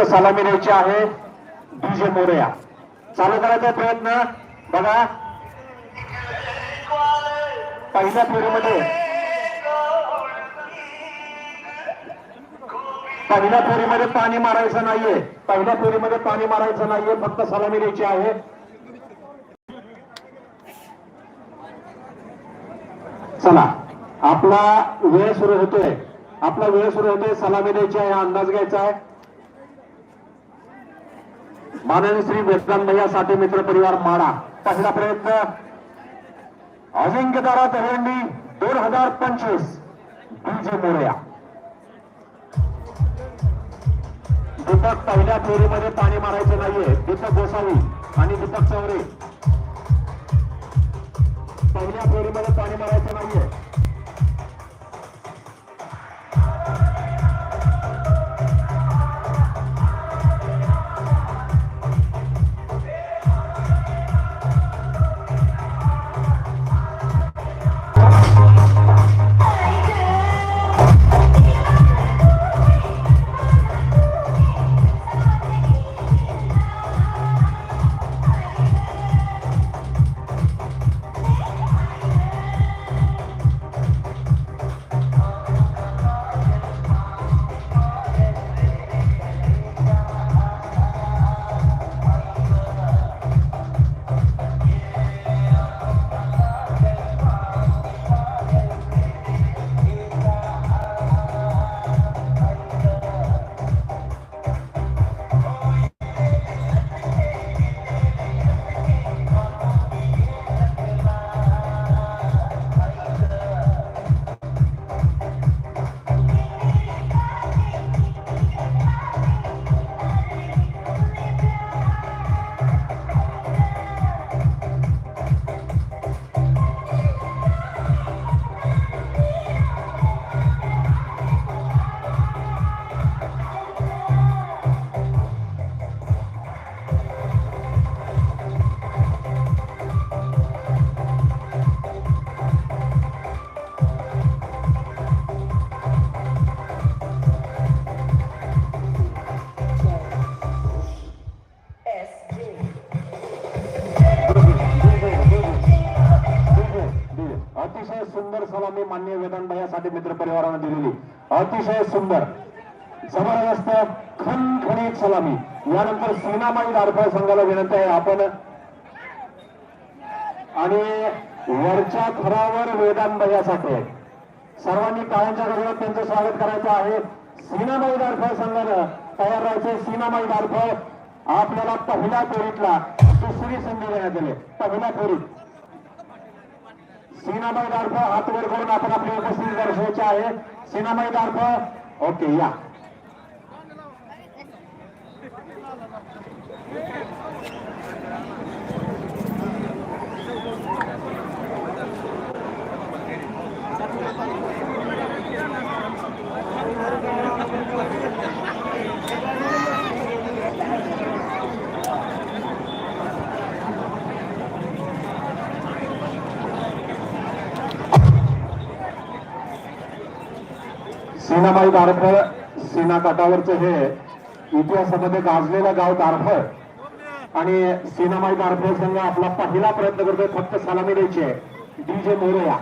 सलामी द्यायची आहे डीजे मोरया. चालू करायचा प्रयत्न. बघा. पहिल्या फेरीमध्ये. पहिल्या फेरीमध्ये पाणी मारायचं नाहीये. पहिल्या फेरीमध्ये पाणी मारायचं नाहीये. फक्त सलामी द्यायची आहे. चला. आपला वेळ सुरू होतोय. आपला वेळ सुरू होतोय. सलामी द्यायची आहे. अंदाज घ्यायचा आहे. माननीय श्री वेदांत साठे मित्र परिवार माडा पहिला प्रयत्न अजिंक्यतारा दहीहंडी दोन हजार पंचवीस बीजे मोरया. दीपक पहिल्या फेरीमध्ये पाणी मारायचं नाहीये. दीपक गोसावी आणि दीपक चौरे. पहिल्या फेरीमध्ये पाणी मारायचं नाहीये. सलामी मान्य वेदांत भैयासाठी मित्र परिवारानं दिलेली. अतिशय सुंदर जबरदस्त खणखणीत सलामी. यानंतर सीनामाई दारफळ संघाला विनंती आहे. आपण आणि वरच्या थरावर वेदांत भैयासाठी सर्वांनी काळ्यांच्या गजरात त्यांचं स्वागत करायचं आहे. सीनामाई दारफळ संघानं तयार राहायचे सीनामाई दारफळ आपल्याला पहिल्या फेरीतला दुसरी संधी देण्यात आली. पहिल्या फेरीत. सीनाबाई दार्फ हात वर करून आपण आपली उपस्थिती दर्शवायची आहे सीनाबाई दार्फ ओके या Thank you. सीनाबाई दारफळ सीना काठावरचं हे इतिहासामध्ये गाजलेलं गाव दारफळ आणि सीनाबाई दारफळ संघ आपला पहिला प्रयत्न करतोय फक्त सलामी द्यायची आहे. डीजे मोरया